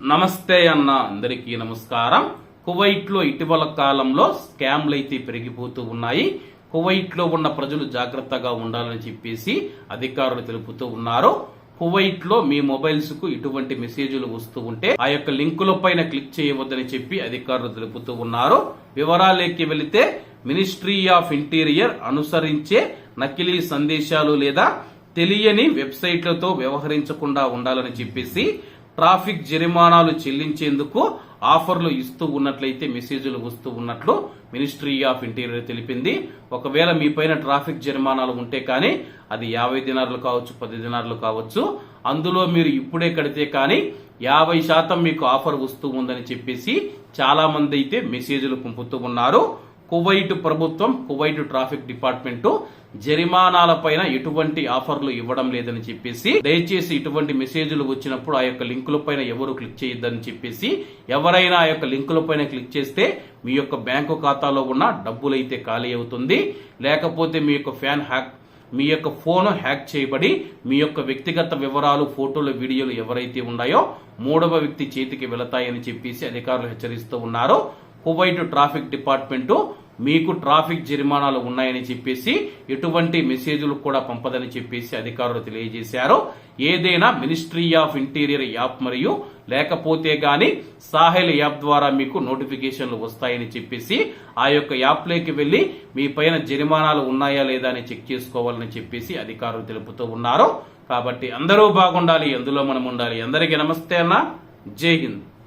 నమస్తే అన్న అందరికీ నమస్కారం. కువైట్లో ఇటీవల కాలంలో స్కామ్లు అయితే పెరిగిపోతూ ఉన్నాయి. కువైట్లో ఉన్న ప్రజలు జాగ్రత్తగా ఉండాలని చెప్పేసి అధికారులు తెలుపుతూ ఉన్నారు. కువైట్లో మీ మొబైల్స్కు ఇటువంటి మెసేజ్లు వస్తూ ఉంటే ఆ యొక్క లింకుల పైన క్లిక్ చేయవద్దని చెప్పి అధికారులు తెలుపుతూ ఉన్నారు. వివరాలేకి వెళితే మినిస్ట్రీ ఆఫ్ ఇంటీరియర్ అనుసరించే నకిలీ సందేశాలు లేదా తెలియని వెబ్సైట్లతో వ్యవహరించకుండా ఉండాలని చెప్పేసి ట్రాఫిక్ జరిమానాలు చెల్లించేందుకు ఆఫర్లు ఇస్తూ ఉన్నట్లయితే మెసేజ్లు వస్తూ ఉన్నట్లు మినిస్ట్రీ ఆఫ్ ఇంటీరియర్ తెలిపింది. ఒకవేళ మీ పైన ట్రాఫిక్ జరిమానాలు ఉంటే కానీ అది యాభై దినారులు కావచ్చు పది దినారులు కావచ్చు. అందులో మీరు ఇప్పుడే కడితే కానీ యాభై శాతం మీకు ఆఫర్ వస్తూ ఉందని చెప్పేసి చాలా మంది అయితే మెసేజ్లు పంపుతూ ఉన్నారు. కువైట్ ప్రభుత్వం కువైట్ ట్రాఫిక్ డిపార్ట్మెంట్ జరిమానాలపైన ఎటువంటి ఆఫర్లు ఇవ్వడం లేదని చెప్పేసి దయచేసి ఇటువంటి మెసేజ్లు వచ్చినప్పుడు ఆ యొక్క లింకుల పైన ఎవరు క్లిక్ చేయొద్దని చెప్పేసి ఎవరైనా ఆ యొక్క లింకుల పైన క్లిక్ చేస్తే మీ యొక్క బ్యాంకు ఖాతాలో ఉన్న డబ్బులైతే ఖాళీ అవుతుంది. లేకపోతే మీ యొక్క ఫ్యాన్ హ్యాక్ మీ యొక్క ఫోన్ హ్యాక్ చేయబడి మీ యొక్క వ్యక్తిగత వివరాలు ఫోటోలు వీడియోలు ఎవరైతే ఉన్నాయో మూడవ వ్యక్తి చేతికి వెళతాయని చెప్పేసి అధికారులు హెచ్చరిస్తూ ఉన్నారు. కువైట్ ట్రాఫిక్ డిపార్ట్మెంటు మీకు ట్రాఫిక్ జరిమానాలు ఉన్నాయని చెప్పేసి ఎటువంటి మెసేజ్లు కూడా పంపదని చెప్పేసి అధికారులు తెలియజేశారు. ఏదైనా మినిస్ట్రీ ఆఫ్ ఇంటీరియర్ యాప్ మరియు లేకపోతే గాని సాహెల్ యాప్ ద్వారా మీకు నోటిఫికేషన్లు వస్తాయని చెప్పేసి ఆ యొక్క యాప్లోకి వెళ్ళి మీ పైన జరిమానాలు ఉన్నాయా లేదా అని చెక్ చేసుకోవాలని చెప్పేసి అధికారులు తెలుపుతూ ఉన్నారు. కాబట్టి అందరూ బాగుండాలి ఎందులో మనం ఉండాలి. అందరికీ నమస్తే అన్న. జై హింద్.